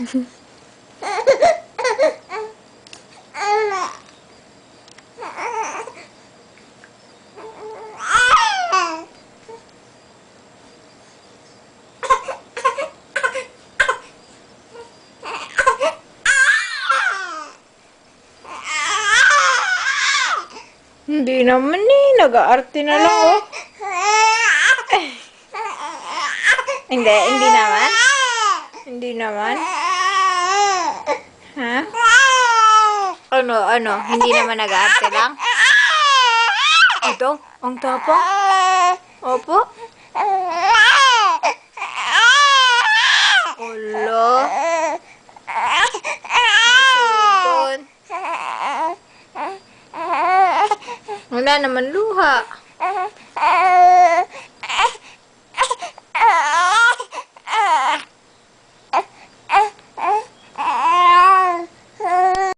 Hindi naman eh. Nag-aarte na lang oh. Hindi, hindi naman. Hindi naman. Ano, ano? Hindi naman nag-aarte lang? Ito? Ang tapang? Opo? Ulo? Sugod? Wala naman luha.